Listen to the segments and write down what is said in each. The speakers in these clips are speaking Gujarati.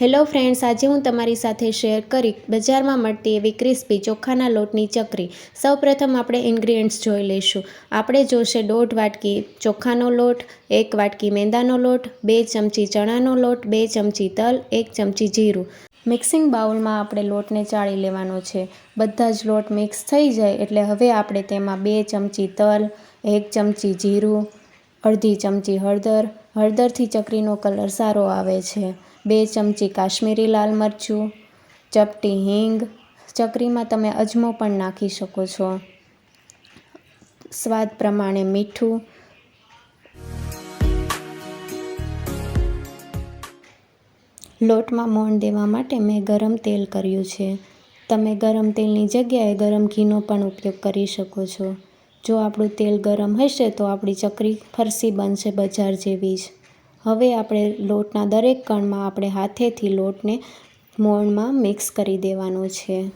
હેલો ફ્રેન્ડ્સ, આજે હું તમારી સાથે શેર કરી બજારમાં મળતી એવી ક્રિસ્પી ચોખાના લોટની ચકરી. સૌપ્રથમ આપણે ઇન્ગ્રીડિયન્ટ્સ જોઈ લઈશું. આપણે જોશે દોઢ વાટકી ચોખાનો લોટ, એક વાટકી મેંદાનો લોટ, બે ચમચી ચણાનો લોટ, બે ચમચી તલ, એક ચમચી જીરું. મિક્સિંગ બાઉલમાં આપણે લોટને ચાળી લેવાનો છે. બધા જ લોટ મિક્સ થઈ જાય એટલે હવે આપણે તેમાં બે ચમચી તલ, એક ચમચી જીરું, અડધી ચમચી હળદર. હળદરથી ચકરીનો કલર સારો આવે છે. બે ચમચી કાશ્મીરી લાલ મરચું, ચપટી હિંગ, ચકરીમાં તમે અજમો પણ નાખી શકો છો. સ્વાદ પ્રમાણે મીઠું. લોટમાં મોણ દેવા માટે મેં ગરમ તેલ કર્યું છે. તમે ગરમ તેલની જગ્યાએ ગરમ ઘીનો પણ ઉપયોગ કરી શકો છો. જો આપણું તેલ ગરમ હશે તો આપણી ચકરી ફરસી બનશે બજાર જેવી જ. હવે આપણે લોટના દરેક કણમાં આપણે હાથેથી લોટને મોણમાં મિક્સ કરી દેવાનો છે.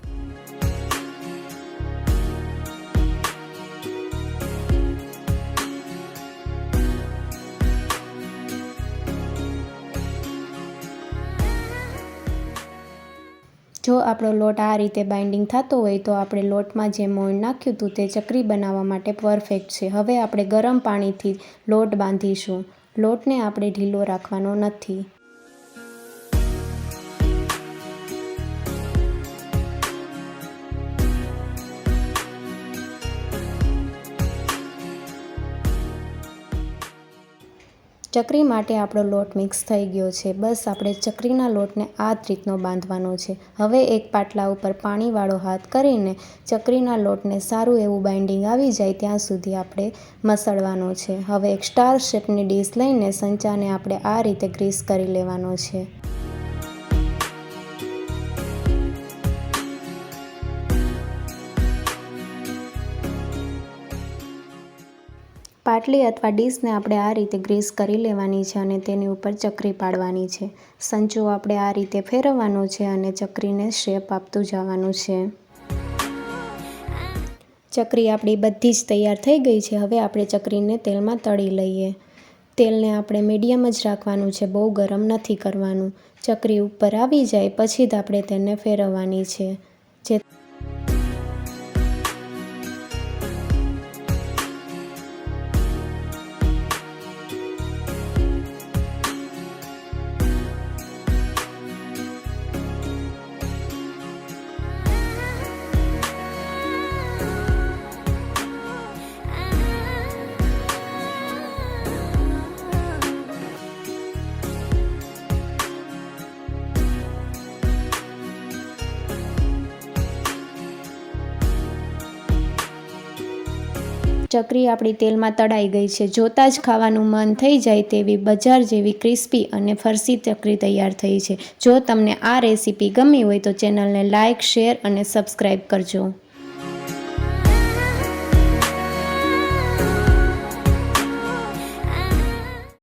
જો આપણો લોટ આ રીતે બાઇન્ડિંગ થતો હોય તો આપણે લોટમાં જે મોણ નાખ્યું હતું તે ચકરી બનાવવા માટે પરફેક્ટ છે. હવે આપણે ગરમ પાણીથી લોટ બાંધીશું. લોટને આપણે ઢીલો રાખવાનો નથી. ચકરી માટે આપણો લોટ મિક્સ થઈ ગયો છે. બસ આપણે ચકરીના લોટને આ જ રીતનો બાંધવાનો છે. હવે એક પાટલા ઉપર પાણીવાળો હાથ કરીને ચકરીના લોટને સારું એવું બાઇન્ડિંગ આવી જાય ત્યાં સુધી આપણે મસળવાનો છે. હવે એક સ્ટાર શેપની ડીશ લઈને સંચાને આપણે આ રીતે ગ્રીસ કરી લેવાનો છે. પાટલી અથવા ડીશને આપણે આ રીતે ગ્રીસ કરી લેવાની છે અને તેની ઉપર ચકરી પાડવાની છે. સંચો આપણે આ રીતે ફેરવવાનો છે અને ચકરીને શેપ આપતું જવાનું છે. ચકરી આપણી બધી જ તૈયાર થઈ ગઈ છે. હવે આપણે ચકરીને તેલમાં તળી લઈએ. તેલને આપણે મીડિયમ જ રાખવાનું છે. બહુ ગરમ નથી કરવાનું. ચકરી ઉપર આવી જાય, પછી જ આપણે તેને ફેરવવાની છે. જે ચકરી આપણી તેલમાં તળાઈ ગઈ છે. જોતાં જ ખાવાનું મન થઈ જાય તેવી બજાર જેવી ક્રિસ્પી અને ફરસી ચકરી તૈયાર થઈ છે. જો તમને આ રેસીપી ગમી હોય તો ચેનલને લાઇક શેર અને સબસ્ક્રાઈબ કરજો.